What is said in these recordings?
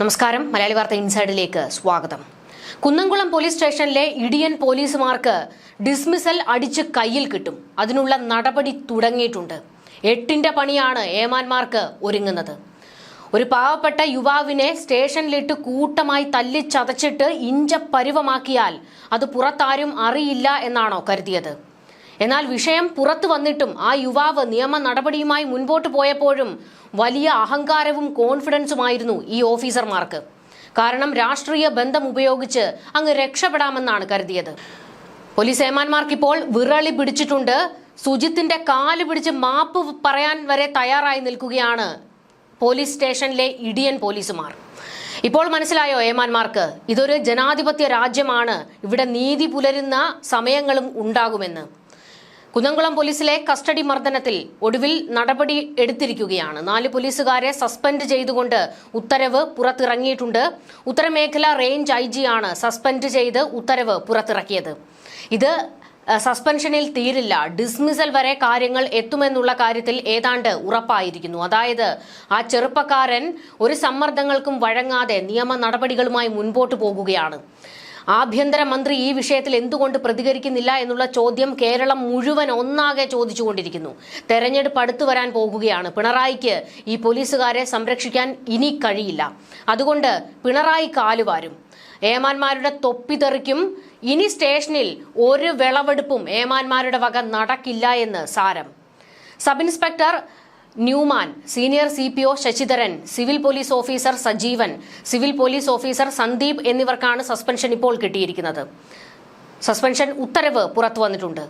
നമസ്കാരം. മലയാളി വാർത്ത ഇൻസൈഡിലേക്ക് സ്വാഗതം. കുന്നംകുളം പോലീസ് സ്റ്റേഷനിലെ ഇടിയൻ പോലീസുമാർക്ക് ഡിസ്മിസൽ അടിച്ച് കയ്യിൽ കിട്ടും. അതിനുള്ള നടപടി തുടങ്ങിയിട്ടുണ്ട്. എട്ടിന്റെ പണിയാണ് ഏമാന്മാർക്ക് ഒരുങ്ങുന്നത്. ഒരു പാവപ്പെട്ട യുവാവിനെ സ്റ്റേഷനിലിട്ട് കൂട്ടമായി തല്ലിച്ചതച്ചിട്ട് ഇഞ്ച പരുവമാക്കിയാൽ അത് പുറത്താരും അറിയില്ല എന്നാണോ കരുതിയത്. എന്നാൽ വിഷയം പുറത്തു വന്നിട്ടും ആ യുവാവ് നിയമ നടപടിയുമായി മുൻപോട്ട് പോയപ്പോഴും വലിയ അഹങ്കാരവും കോൺഫിഡൻസുമായിരുന്നു ഈ ഓഫീസർമാർക്ക്. കാരണം രാഷ്ട്രീയ ബന്ധം ഉപയോഗിച്ച് അങ്ങ് രക്ഷപ്പെടാമെന്നാണ് കരുതിയത്. പോലീസ് ഏമാന്മാർക്കിപ്പോൾ വിറളി പിടിച്ചിട്ടുണ്ട്. സുജിത്തിന്റെ കാൽ പിടിച്ച് മാപ്പ് പറയാൻ വരെ തയ്യാറായി നിൽക്കുകയാണ് പോലീസ് സ്റ്റേഷനിലെ ഇടിയൻ പോലീസുമാർ. ഇപ്പോൾ മനസ്സിലായോ ഏമാന്മാർക്ക് ഇതൊരു ജനാധിപത്യ രാജ്യമാണ്. ഇവിടെ നീതി പുലരുന്ന സമയങ്ങളും ഉണ്ടാകുമെന്ന്. കുന്നംകുളം പോലീസിലെ കസ്റ്റഡി മർദ്ദനത്തിൽ ഒടുവിൽ നടപടി എടുത്തിരിക്കുകയാണ്. നാല് പോലീസുകാരെ സസ്പെൻഡ് ചെയ്തുകൊണ്ട് ഉത്തരവ് പുറത്തിറങ്ങിയിട്ടുണ്ട്. ഉത്തരമേഖല റേഞ്ച് ഐ ജിയാണ് സസ്പെൻഡ് ചെയ്ത് ഉത്തരവ് പുറത്തിറക്കിയത്. ഇത് സസ്പെൻഷനിൽ തീരില്ല. ഡിസ്മിസൽ വരെ കാര്യങ്ങൾ എത്തുമെന്നുള്ള കാര്യത്തിൽ ഏതാണ്ട് ഉറപ്പായിരിക്കുന്നു. അതായത് ആ ചെറുപ്പക്കാരൻ ഒരു സമ്മർദ്ദങ്ങൾക്കും വഴങ്ങാതെ നിയമ നടപടികളുമായി മുൻപോട്ട് പോകുകയാണ്. ആഭ്യന്തര മന്ത്രി ഈ വിഷയത്തിൽ എന്തുകൊണ്ട് പ്രതികരിക്കുന്നില്ല എന്നുള്ള ചോദ്യം കേരളം മുഴുവൻ ഒന്നാകെ ചോദിച്ചുകൊണ്ടിരിക്കുന്നു. തെരഞ്ഞെടുപ്പ് അടുത്തു വരാൻ പോകുകയാണ്. പിണറായിക്ക് ഈ പോലീസുകാരെ സംരക്ഷിക്കാൻ ഇനി കഴിയില്ല. അതുകൊണ്ട് പിണറായി കാലുവാരും ഏമാന്മാരുടെ തൊപ്പി തെറിക്കും. ഇനി സ്റ്റേഷനിൽ ഒരു വിളവെടുപ്പും ഏമാന്മാരുടെ വക നടക്കില്ല എന്ന് സാരം. Sub inspector Newman senior C P O Sasidharan civil police officer Sajeevan civil police officer Sandeep എന്നിവർക്കാണ് സസ്പെൻഷൻ ഇപ്പോൾ കിട്ടിയിരിക്കുന്നത്. സസ്പെൻഷൻ ഉത്തരവ് പുറത്തു വന്നിട്ടുണ്ട്.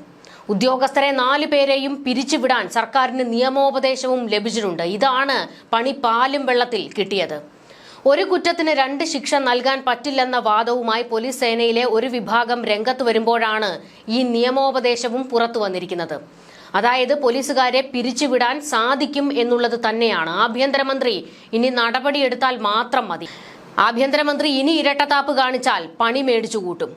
ഉദ്യോഗസ്ഥരെ നാല് പേരെയും പിരിച്ചുവിടാൻ സർക്കാരിന് നിയമോപദേശവും ലഭിച്ചിട്ടുണ്ട്. ഇതാണ് പണി പാലും വെള്ളത്തിൽ കിട്ടിയത്. ഒരു കുറ്റത്തിന് രണ്ട് ശിക്ഷ നൽകാൻ പറ്റില്ലെന്ന വാദവുമായി പോലീസ് സേനയിലെ ഒരു വിഭാഗം രംഗത്ത് വരുമ്പോഴാണ് ഈ നിയമോപദേശവും പുറത്തു വന്നിരിക്കുന്നത്. അതായത് പോലീസുകാരെ പിരിച്ചുവിടാൻ സാധിക്കും എന്നുള്ളത് തന്നെയാണ്. ആഭ്യന്തരമന്ത്രി ഇനി നടപടിയെടുത്താൽ മാത്രം മതി. ആഭ്യന്തരമന്ത്രി ഇനി ഇരട്ടത്താപ്പ് കാണിച്ചാൽ പണി മേടിച്ചു കൂട്ടും.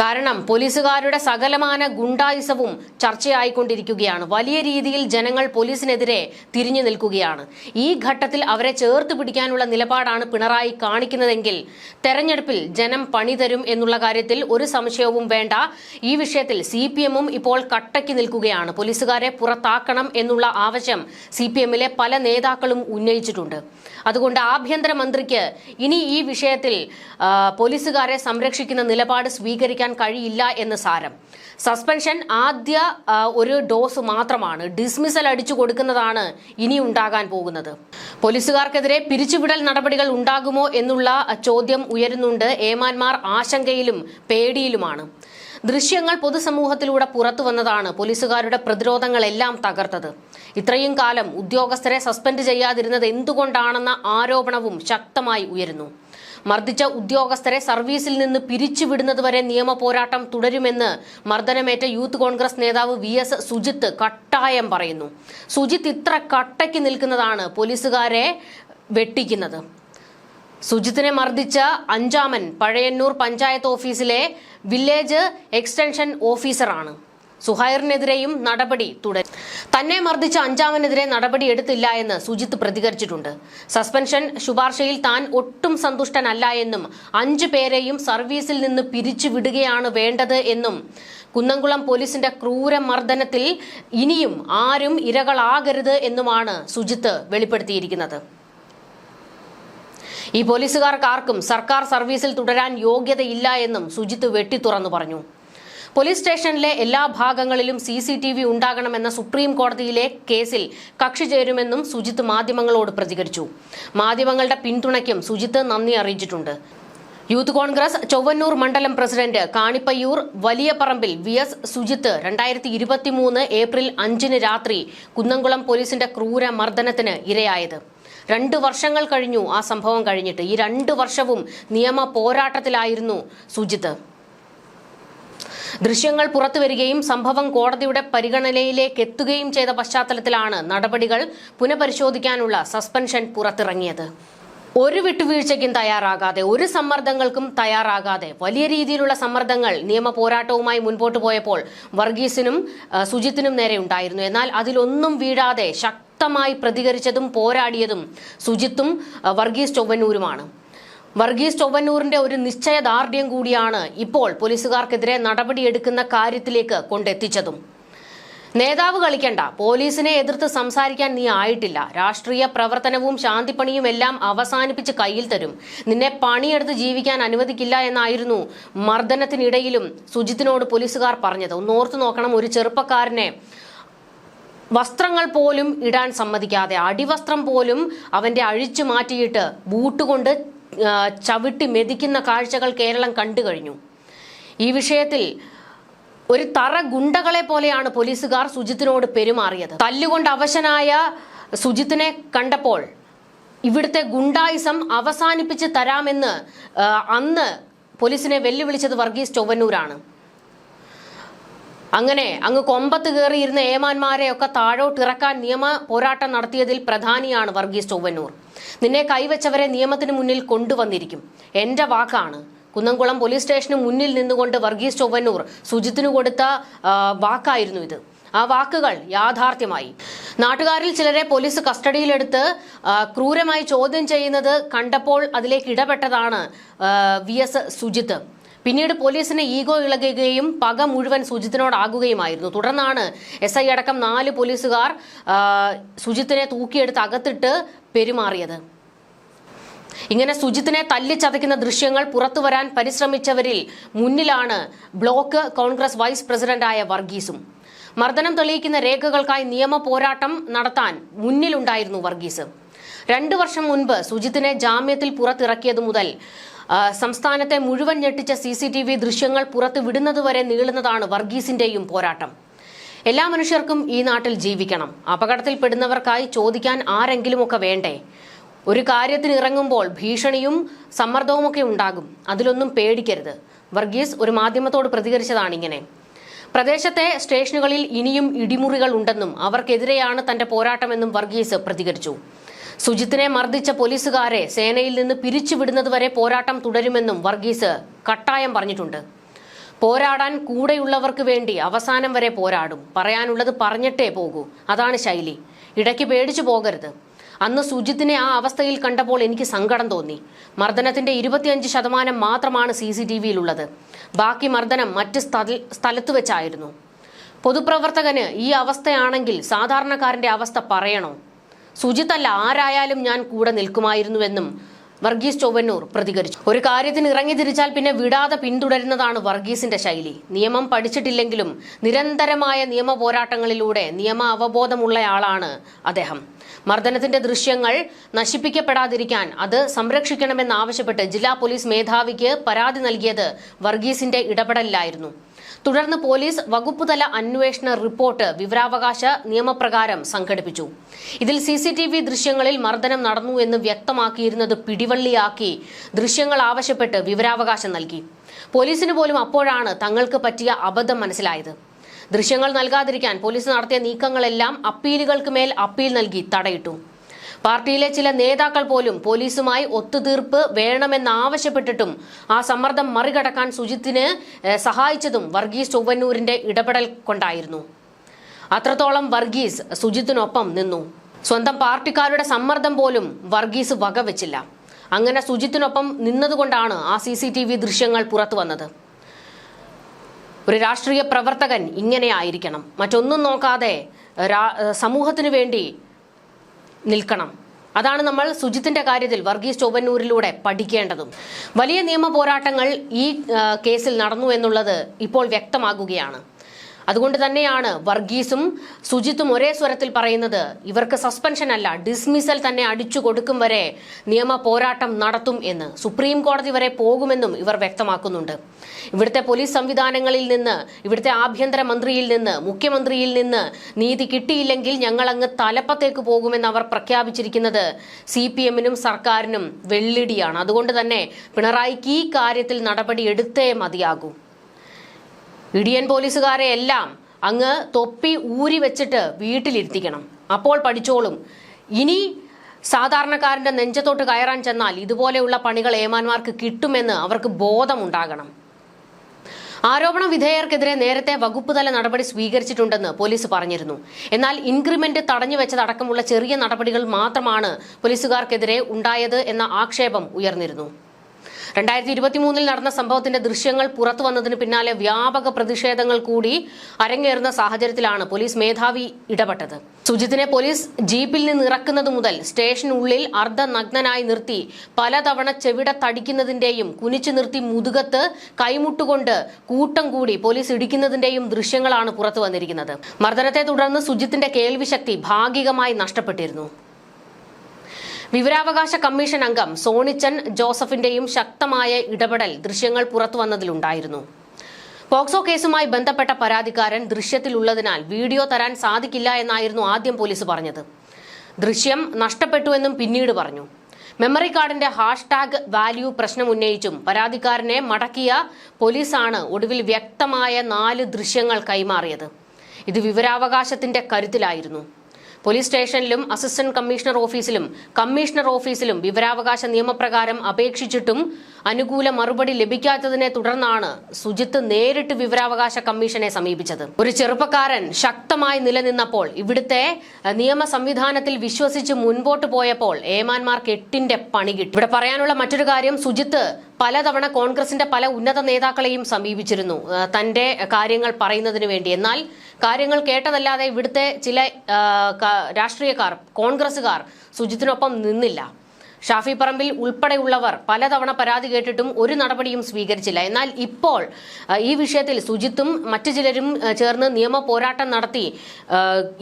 കാരണം പോലീസുകാരുടെ സകലമാന ഗുണ്ടായുസവും ചർച്ചയായിക്കൊണ്ടിരിക്കുകയാണ്. വലിയ രീതിയിൽ ജനങ്ങൾ പോലീസിനെതിരെ തിരിഞ്ഞു നിൽക്കുകയാണ്. ഈ ഘട്ടത്തിൽ അവരെ ചേർത്ത് പിടിക്കാനുള്ള നിലപാടാണ് പിണറായി കാണിക്കുന്നതെങ്കിൽ തെരഞ്ഞെടുപ്പിൽ ജനം പണി തരും എന്നുള്ള കാര്യത്തിൽ ഒരു സംശയവും വേണ്ട. ഈ വിഷയത്തിൽ സി പി എമ്മും ഇപ്പോൾ കട്ടയ്ക്ക് നിൽക്കുകയാണ്. പോലീസുകാരെ പുറത്താക്കണം എന്നുള്ള ആവശ്യം സി പി എമ്മിലെ പല നേതാക്കളും ഉന്നയിച്ചിട്ടുണ്ട്. അതുകൊണ്ട് ആഭ്യന്തരമന്ത്രിക്ക് ഇനി ഈ വിഷയത്തിൽ പോലീസുകാരെ സംരക്ഷിക്കുന്ന നിലപാട് സ്വീകരിക്കാൻ കഴിയില്ല എന്ന് സാരം. സസ്പെൻഷൻ ആദ്യ ഒരു ഡോസ് മാത്രമാണ് ഡിസ്മിസൽ അടിച്ചു കൊടുക്കുന്നതാണ് ഇനി ഉണ്ടാകാൻ പോകുന്നത്. പോലീസുകാർക്കെതിരെ പിരിച്ചുവിടൽ നടപടികൾ ഉണ്ടാകുമോ എന്നുള്ള ചോദ്യം ഉയരുന്നുണ്ട്. ഏമാന്മാർ ആശങ്കയിലും പേടിയിലുമാണ്. ദൃശ്യങ്ങൾ പൊതുസമൂഹത്തിലൂടെ പുറത്തു വന്നതാണ് പോലീസുകാരുടെ പ്രതിരോധങ്ങളെല്ലാം തകർത്തത്. ഇത്രയും കാലം ഉദ്യോഗസ്ഥരെ സസ്പെൻഡ് ചെയ്യാതിരുന്നത് എന്തുകൊണ്ടാണെന്ന ആരോപണവും ശക്തമായി ഉയരുന്നു. മർദ്ദിച്ച ഉദ്യോഗസ്ഥരെ സർവീസിൽ നിന്ന് പിരിച്ചുവിടുന്നതുവരെ നിയമ പോരാട്ടം തുടരുമെന്ന് മർദ്ദനമേറ്റ യൂത്ത് കോൺഗ്രസ് നേതാവ് വി എസ് സുജിത്ത് കട്ടായം പറയുന്നു. സുജിത്ത് ഇത്ര കട്ടയ്ക്ക് നിൽക്കുന്നതാണ് പോലീസുകാരെ വെട്ടിക്കുന്നത്. സുജിത്തിനെ മർദ്ദിച്ച അഞ്ചാമൻ പഴയന്നൂർ പഞ്ചായത്ത് ഓഫീസിലെ വില്ലേജ് എക്സ്റ്റൻഷൻ ഓഫീസറാണ്. സുഹൈറിനെതിരെയും നടപടി തുടരും തന്നെ മർദ്ദിച്ച അഞ്ചാമനെതിരെ നടപടി എടുത്തില്ല എന്ന് സുജിത്ത് പ്രതികരിച്ചിട്ടുണ്ട്. സസ്പെൻഷൻ ശുപാർശയിൽ താൻ ഒട്ടും സന്തുഷ്ടനല്ല എന്നും അഞ്ചു പേരെയും സർവീസിൽ നിന്ന് പിരിച്ചുവിടുകയാണ് വേണ്ടത് എന്നും കുന്നംകുളം പോലീസിന്റെ ക്രൂര മർദ്ദനത്തിൽ ഇനിയും ആരും ഇരകളാകരുത് എന്നുമാണ് സുജിത്ത് വെളിപ്പെടുത്തിയിരിക്കുന്നത്. ഈ പോലീസുകാർക്കാർക്കും സർക്കാർ സർവീസിൽ തുടരാൻ യോഗ്യതയില്ല എന്നും സുജിത്ത് വെട്ടിത്തുറന്നു പറഞ്ഞു. പോലീസ് സ്റ്റേഷനിലെ എല്ലാ ഭാഗങ്ങളിലും സി സി ടി വി ഉണ്ടാകണമെന്ന സുപ്രീം കോടതിയിലെ കേസിൽ കക്ഷി ചേരുമെന്നും സുജിത്ത് മാധ്യമങ്ങളോട് പ്രതികരിച്ചു. മാധ്യമങ്ങളുടെ പിന്തുണയ്ക്കും സുജിത്ത് നന്ദി അറിയിച്ചിട്ടുണ്ട്. യൂത്ത് കോൺഗ്രസ് ചൊവ്വന്നൂർ മണ്ഡലം പ്രസിഡന്റ് കാണിപ്പയ്യൂർ വലിയ പറമ്പിൽ വി എസ് സുജിത്ത് രണ്ടായിരത്തി ഇരുപത്തിമൂന്ന് ഏപ്രിൽ അഞ്ചിന് രാത്രി കുന്നംകുളം പോലീസിന്റെ ക്രൂര മർദ്ദനത്തിന് ഇരയായത്. രണ്ട് വർഷങ്ങൾ കഴിഞ്ഞു ആ സംഭവം കഴിഞ്ഞിട്ട്. ഈ രണ്ട് വർഷവും നിയമ പോരാട്ടത്തിലായിരുന്നു സുജിത്ത്. ദൃശ്യങ്ങൾ പുറത്തുവരികയും സംഭവം കോടതിയുടെ പരിഗണനയിലേക്ക് എത്തുകയും ചെയ്ത പശ്ചാത്തലത്തിലാണ് നടപടികൾ പുനഃപരിശോധിക്കാനുള്ള സസ്പെൻഷൻ പുറത്തിറങ്ങിയത്. ഒരു വിട്ടുവീഴ്ചയ്ക്കും തയ്യാറാകാതെ ഒരു സമ്മർദ്ദങ്ങൾക്കും തയ്യാറാകാതെ വലിയ രീതിയിലുള്ള സമ്മർദ്ദങ്ങൾ നിയമ പോരാട്ടവുമായി മുൻപോട്ട് പോയപ്പോൾ വർഗീസിനും സുജിത്തിനും നേരെ ഉണ്ടായിരുന്നു. എന്നാൽ അതിലൊന്നും വീഴാതെ ശക്തമായി പ്രതികരിച്ചതും പോരാടിയതും സുജിത്തും വർഗീസ് ചൊവ്വന്നൂരുമാണ്. വർഗീസ് ചൊവ്വന്നൂറിന്റെ ഒരു നിശ്ചയദാർഢ്യം കൂടിയാണ് ഇപ്പോൾ പോലീസുകാർക്കെതിരെ നടപടിയെടുക്കുന്ന കാര്യത്തിലേക്ക് കൊണ്ടെത്തിച്ചതും. നേതാവ് കളിക്കണ്ട പോലീസിനെ എതിർത്ത് സംസാരിക്കാൻ നീ ആയിട്ടില്ല. രാഷ്ട്രീയ പ്രവർത്തനവും ശാന്തിപ്പണിയും എല്ലാം അവസാനിപ്പിച്ച് കയ്യിൽ തരും. നിന്നെ പണിയെടുത്ത് ജീവിക്കാൻ അനുവദിക്കില്ല എന്നായിരുന്നു മർദ്ദനത്തിനിടയിലും സുജിത്തിനോട് പോലീസുകാർ പറഞ്ഞത്. ഒന്ന് ഓർത്തു നോക്കണം ഒരു ചെറുപ്പക്കാരനെ വസ്ത്രങ്ങൾ പോലും ഇടാൻ സമ്മതിക്കാതെ അടിവസ്ത്രം പോലും അവന്റെ അഴിച്ചു മാറ്റിയിട്ട് ബൂട്ടുകൊണ്ട് ആ, ചവിട്ടി മെതിക്കുന്ന കാഴ്ചകൾ കേരളം കണ്ടു കഴിഞ്ഞു. ഈ വിഷയത്തിൽ ഒരു തറ ഗുണ്ടകളെ പോലെയാണ് പോലീസുകാർ സുജിത്തിനോട് പെരുമാറിയത്. തല്ലുകൊണ്ട് അവശനായ സുജിത്തിനെ കണ്ടപ്പോൾ ഇവിടുത്തെ ഗുണ്ടായിസം അവസാനിപ്പിച്ച് തരാമെന്ന് അന്ന് പോലീസിനെ വെല്ലുവിളിച്ചത് വർഗീസ് ചൊവ്വന്നൂരാണ്. അങ്ങനെ അങ്ങ് കൊമ്പത്ത് കയറിയിരുന്ന ഏമാന്മാരെയൊക്കെ താഴോട്ടിറക്കാൻ നിയമ പോരാട്ടം നടത്തിയതിൽ പ്രധാനിയാണ് വർഗീസ് ചൊവ്വന്നൂർ. നിന്നെ കൈവച്ചവരെ നിയമത്തിന് മുന്നിൽ കൊണ്ടുവന്നിരിക്കും. എന്റെ വാക്കാണ്. കുന്നംകുളം പോലീസ് സ്റ്റേഷന് മുന്നിൽ നിന്നുകൊണ്ട് വർഗീസ് ചൊവ്വന്നൂർ സുജിത്തിന് കൊടുത്ത വാക്കായിരുന്നു ഇത്. ആ വാക്കുകൾ യാഥാർത്ഥ്യമായി. നാട്ടുകാരിൽ ചിലരെ പോലീസ് കസ്റ്റഡിയിലെടുത്ത് ക്രൂരമായി ചോദ്യം ചെയ്യുന്നത് കണ്ടപ്പോൾ അതിലേക്ക് ഇടപെട്ടതാണ് വി എസ് സുജിത്ത്. പിന്നീട് പോലീസിന് ഈഗോ ഇളകുകയും പക മുഴുവൻ സുജിത്തിനോടാകുകയുമായിരുന്നു. തുടർന്നാണ് എസ് ഐ അടക്കം നാല് പോലീസുകാർ സുജിത്തിനെ തൂക്കിയെടുത്ത് അകത്തിട്ട് പെരുമാറിയത്. ഇങ്ങനെ സുജിത്തിനെ തല്ലിച്ചതയ്ക്കുന്ന ദൃശ്യങ്ങൾ പുറത്തുവരാൻ പരിശ്രമിച്ചവരിൽ മുന്നിലാണ് ബ്ലോക്ക് കോൺഗ്രസ് വൈസ് പ്രസിഡന്റായ വർഗീസും. മർദ്ദനം തെളിയിക്കുന്ന രേഖകൾക്കായി നിയമ പോരാട്ടം നടത്താൻ മുന്നിലുണ്ടായിരുന്നു വർഗീസ്. രണ്ടു വർഷം മുൻപ് സുജിത്തിനെ ജാമ്യത്തിൽ പുറത്തിറക്കിയതു മുതൽ സംസ്ഥാനത്തെ മുഴുവൻ ഞെട്ടിച്ച സി സി ടി വി ദൃശ്യങ്ങൾ പുറത്തു വിടുന്നതുവരെ നീളുന്നതാണ് വർഗീസിന്റെയും പോരാട്ടം. എല്ലാ മനുഷ്യർക്കും ഈ നാട്ടിൽ ജീവിക്കണം. അപകടത്തിൽപ്പെടുന്നവർക്കായി ചോദിക്കാൻ ആരെങ്കിലുമൊക്കെ വേണ്ടേ? ഒരു കാര്യത്തിന് ഇറങ്ങുമ്പോൾ ഭീഷണിയും സമ്മർദ്ദവുമൊക്കെ ഉണ്ടാകും. അതിലൊന്നും പേടിക്കരുത്. വർഗീസ് ഒരു മാധ്യമത്തോട് പ്രതികരിച്ചതാണ് ഇങ്ങനെ. പ്രദേശത്തെ സ്റ്റേഷനുകളിൽ ഇനിയും ഇടിമുറികൾ ഉണ്ടെന്നും അവർക്കെതിരെയാണ് തന്റെ പോരാട്ടമെന്നും വർഗീസ് പ്രതികരിച്ചു. സുജിത്തിനെ മർദ്ദിച്ച പോലീസുകാരെ സേനയിൽ നിന്ന് പിരിച്ചുവിടുന്നതുവരെ പോരാട്ടം തുടരുമെന്നും വർഗീസ് കട്ടായം പറഞ്ഞിട്ടുണ്ട്. പോരാടാൻ കൂടെയുള്ളവർക്ക് വേണ്ടി അവസാനം വരെ പോരാടും. പറയാനുള്ളത് പറഞ്ഞിട്ടേ പോകൂ. അതാണ് ശൈലി. ഇടയ്ക്ക് പേടിച്ചു പോകരുത്. അന്ന് സുജിത്തിനെ ആ അവസ്ഥയിൽ കണ്ടപ്പോൾ എനിക്ക് സങ്കടം തോന്നി. മർദ്ദനത്തിന്റെ ഇരുപത്തിയഞ്ച് ശതമാനം മാത്രമാണ് സി സി ടി വിയിലുള്ളത്. ബാക്കി മർദ്ദനം മറ്റ് സ്ഥല- സ്ഥലത്ത് വെച്ചായിരുന്നു. പൊതുപ്രവർത്തകന് ഈ അവസ്ഥയാണെങ്കിൽ സാധാരണക്കാരന്റെ അവസ്ഥ പറയണോ. സുജിത്തല്ല ആരായാലും ഞാൻ കൂടെ നിൽക്കുമായിരുന്നുവെന്നും വർഗീസ് ചൊവ്വന്നൂർ പ്രതികരിച്ചു. ഒരു കാര്യത്തിന് ഇറങ്ങി തിരിച്ചാൽ പിന്നെ വിടാതെ പിന്തുടരുന്നതാണ് വർഗീസിന്റെ ശൈലി. നിയമം പഠിച്ചിട്ടില്ലെങ്കിലും നിരന്തരമായ നിയമ പോരാട്ടങ്ങളിലൂടെ നിയമ അവബോധമുള്ളയാളാണ് അദ്ദേഹം. മർദ്ദനത്തിന്റെ ദൃശ്യങ്ങൾ നശിപ്പിക്കപ്പെടാതിരിക്കാൻ അത് സംരക്ഷിക്കണമെന്നാവശ്യപ്പെട്ട് ജില്ലാ പോലീസ് മേധാവിക്ക് പരാതി നൽകിയത് വർഗീസിന്റെ ഇടപെടലിലായിരുന്നു. തുടർന്ന് പോലീസ് വകുപ്പുതല അന്വേഷണ റിപ്പോർട്ട് വിവരാവകാശ നിയമപ്രകാരം സംഘടിപ്പിച്ചു. ഇതിൽ സിസിടിവി ദൃശ്യങ്ങളിൽ മർദ്ദനം നടന്നു എന്ന് വ്യക്തമാക്കിയിരുന്നത് പിടിവള്ളിയാക്കി ദൃശ്യങ്ങൾ ആവശ്യപ്പെട്ട് വിവരാവകാശം നൽകി. പോലീസിന് പോലും അപ്പോഴാണ് തങ്ങൾക്ക് പറ്റിയ അബദ്ധം മനസ്സിലായത്. ദൃശ്യങ്ങൾ നൽകാതിരിക്കാൻ പോലീസ് നടത്തിയ നീക്കങ്ങളെല്ലാം അപ്പീലുകൾക്ക് മേൽ അപ്പീൽ നൽകി തടയിട്ടു. പാർട്ടിയിലെ ചില നേതാക്കൾ പോലും പോലീസുമായി ഒത്തുതീർപ്പ് വേണമെന്നാവശ്യപ്പെട്ടിട്ടും ആ സമ്മർദ്ദം മറികടക്കാൻ സുജിത്തിന് സഹായിച്ചതും വർഗീസ് ചൊവ്വന്നൂരിന്റെ ഇടപെടൽ കൊണ്ടായിരുന്നു. അത്രത്തോളം വർഗീസ് സുജിത്തിനൊപ്പം നിന്നു. സ്വന്തം പാർട്ടിക്കാരുടെ സമ്മർദ്ദം പോലും വർഗീസ് വകവെച്ചില്ല. അങ്ങനെ സുജിത്തിനൊപ്പം നിന്നതുകൊണ്ടാണ് ആ സി ദൃശ്യങ്ങൾ പുറത്തു വന്നത്. ഒരു രാഷ്ട്രീയ പ്രവർത്തകൻ ഇങ്ങനെ ആയിരിക്കണം മറ്റൊന്നും നോക്കാതെ സമൂഹത്തിനു വേണ്ടി നിൽക്കണം. അതാണ് നമ്മൾ സുജിത്തിന്റെ കാര്യത്തിൽ വർഗീസ് ചൊവ്വന്നൂരിലൂടെ പഠിക്കേണ്ടതും. വലിയ നിയമ പോരാട്ടങ്ങൾ ഈ കേസിൽ നടന്നു എന്നുള്ളത് ഇപ്പോൾ വ്യക്തമാകുകയാണ്. അതുകൊണ്ട് തന്നെയാണ് വർഗീസും സുജിത്തും ഒരേ സ്വരത്തിൽ പറയുന്നത്. ഇവർക്ക് സസ്പെൻഷൻ അല്ല ഡിസ്മിസൽ തന്നെ അടിച്ചു കൊടുക്കും വരെ നിയമ പോരാട്ടം നടത്തും എന്ന് സുപ്രീം കോടതി വരെ പോകുമെന്നും ഇവർ വ്യക്തമാക്കുന്നുണ്ട്. ഇവിടുത്തെ പോലീസ് സംവിധാനങ്ങളിൽ നിന്ന് ഇവിടുത്തെ ആഭ്യന്തര മന്ത്രിയിൽ നിന്ന് മുഖ്യമന്ത്രിയിൽ നിന്ന് നീതി കിട്ടിയില്ലെങ്കിൽ ഞങ്ങൾ അങ്ങ് തലപ്പത്തേക്ക് പോകുമെന്ന് അവർ പ്രഖ്യാപിച്ചിരിക്കുന്നത് സി പി എമ്മിനും സർക്കാരിനും വെള്ളിടിയാണ് അതുകൊണ്ട് തന്നെ പിണറായിക്ക് ഈ കാര്യത്തിൽ നടപടി എടുത്തേ മതിയാകൂ. ഇടിയൻ പോലീസുകാരെ എല്ലാം അങ്ങ് തൊപ്പി ഊരി വെച്ചിട്ട് വീട്ടിലിരുത്തിക്കണം. അപ്പോൾ പഠിച്ചോളും. ഇനി സാധാരണക്കാരന്റെ നെഞ്ചത്തോട്ട് കയറാൻ ചെന്നാൽ ഇതുപോലെയുള്ള പണികൾ ഏമാന്മാർക്ക് കിട്ടുമെന്ന് അവർക്ക് ബോധമുണ്ടാകണം. ആരോപണ വിധേയർക്കെതിരെ നേരത്തെ വകുപ്പ് തല നടപടി സ്വീകരിച്ചിട്ടുണ്ടെന്ന് പോലീസ് പറഞ്ഞിരുന്നു. എന്നാൽ ഇൻക്രിമെന്റ് തടഞ്ഞു വെച്ചതടക്കമുള്ള ചെറിയ നടപടികൾ മാത്രമാണ് പോലീസുകാർക്കെതിരെ ഉണ്ടായത് എന്ന ആക്ഷേപം ഉയർന്നിരുന്നു. രണ്ടായിരത്തി ഇരുപത്തിമൂന്നിൽ നടന്ന സംഭവത്തിന്റെ ദൃശ്യങ്ങൾ പുറത്തു വന്നതിന് പിന്നാലെ വ്യാപക പ്രതിഷേധങ്ങൾ കൂടി അരങ്ങേറുന്ന സാഹചര്യത്തിലാണ് പോലീസ് മേധാവി ഇടപെട്ടത്. സുജിത്തിനെ പോലീസ് ജീപ്പിൽ നിന്ന് ഇറക്കുന്നത് മുതൽ സ്റ്റേഷനുള്ളിൽ അർദ്ധനഗ്നനായി നിർത്തി പലതവണ ചെവിട തടിക്കുന്നതിന്റെയും കുനിച്ചു നിർത്തി മുതുകത്ത് കൈമുട്ടുകൊണ്ട് കൂട്ടം കൂടി പോലീസ് ഇടിക്കുന്നതിന്റെയും ദൃശ്യങ്ങളാണ് പുറത്തു വന്നിരിക്കുന്നത്. മർദ്ദനത്തെ തുടർന്ന് സുജിത്തിന്റെ കേൾവിശക്തി ഭാഗികമായി നഷ്ടപ്പെട്ടിരുന്നു. വിവരാവകാശ കമ്മീഷൻ അംഗം സോണിച്ചൻ ജോസഫിന്റെയും ശക്തമായ ഇടപെടൽ ദൃശ്യങ്ങൾ പുറത്തുവന്നതിലുണ്ടായിരുന്നു പോക്സോ കേസുമായി ബന്ധപ്പെട്ട പരാതിക്കാരൻ ദൃശ്യത്തിലുള്ളതിനാൽ വീഡിയോ തരാൻ സാധിക്കില്ല എന്നായിരുന്നു ആദ്യം പോലീസ് പറഞ്ഞത്. ദൃശ്യം നഷ്ടപ്പെട്ടുവെന്നും പിന്നീട് പറഞ്ഞു. മെമ്മറി കാർഡിന്റെ ഹാഷ്ടാഗ് വാല്യൂ പ്രശ്നം ഉന്നയിച്ചും പരാതിക്കാരനെ മടക്കിയ പോലീസാണ് ഒടുവിൽ വ്യക്തമായ നാല് ദൃശ്യങ്ങൾ കൈമാറിയത്. ഇത് വിവരാവകാശത്തിന്റെ കരുത്തിലായിരുന്നു. പോലീസ് സ്റ്റേഷനിലും അസിസ്റ്റന്റ് കമ്മീഷണർ ഓഫീസിലും കമ്മീഷണർ ഓഫീസിലും വിവരാവകാശ നിയമപ്രകാരം അപേക്ഷിച്ചിട്ടും അനുകൂല മറുപടി ലഭിക്കാത്തതിനെ തുടർന്നാണ് സുജിത്ത് നേരിട്ട് വിവരാവകാശ കമ്മീഷനെ സമീപിച്ചത്. ഒരു ചെറുപ്പക്കാരൻ ശക്തമായി നിലനിന്നപ്പോൾ ഇവിടുത്തെ നിയമ സംവിധാനത്തിൽ വിശ്വസിച്ച് മുൻപോട്ട് പോയപ്പോൾ ഏമാന്മാർക്ക് എട്ടിന്റെ പണി കിട്ടി. ഇവിടെ പറയാനുള്ള മറ്റൊരു കാര്യം സുജിത്ത് പലതവണ കോൺഗ്രസിന്റെ പല ഉന്നത നേതാക്കളെയും സമീപിച്ചിരുന്നു. തന്റെ കാര്യങ്ങൾ പറയുന്നതിന് വേണ്ടി. എന്നാൽ കാര്യങ്ങൾ കേട്ടതല്ലാതെ ഇവിടുത്തെ ചില രാഷ്ട്രീയക്കാർ കോൺഗ്രസുകാർ സുജിത്തിനൊപ്പം നിന്നില്ല. ഷാഫി പറമ്പിൽ ഉൾപ്പെടെയുള്ളവർ പലതവണ പരാതി കേട്ടിട്ടും ഒരു നടപടിയും സ്വീകരിച്ചില്ല. എന്നാൽ ഇപ്പോൾ ഈ വിഷയത്തിൽ സുജിത്തും മറ്റു ചിലരും ചേർന്ന് നിയമ പോരാട്ടം നടത്തി.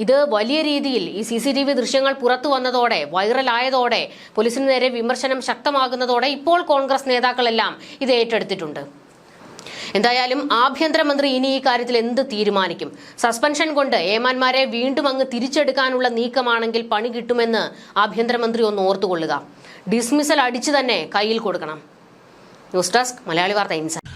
ഇത് വലിയ രീതിയിൽ ഈ സി സി ടി വി ദൃശ്യങ്ങൾ പുറത്തു വന്നതോടെ വൈറലായതോടെ പോലീസിന് നേരെ വിമർശനം ശക്തമാകുന്നതോടെ ഇപ്പോൾ കോൺഗ്രസ് നേതാക്കളെല്ലാം ഇത് ഏറ്റെടുത്തിട്ടുണ്ട്. എന്തായാലും ആഭ്യന്തരമന്ത്രി ഇനി ഈ കാര്യത്തിൽ എന്ത് തീരുമാനിക്കും? സസ്പെൻഷൻ കൊണ്ട് ഏമാന്മാരെ വീണ്ടും അങ്ങ് തിരിച്ചെടുക്കാനുള്ള നീക്കമാണെങ്കിൽ പണി കിട്ടുമെന്ന് ആഭ്യന്തരമന്ത്രി ഒന്ന് ഓർത്തുകൊള്ളുക. ഡിസ്മിസൽ അടിച്ചു തന്നെ കയ്യിൽ കൊടുക്കണം. ന്യൂസ് ഡെസ്ക് മലയാളി വാർത്ത ഇൻസൈറ്റ്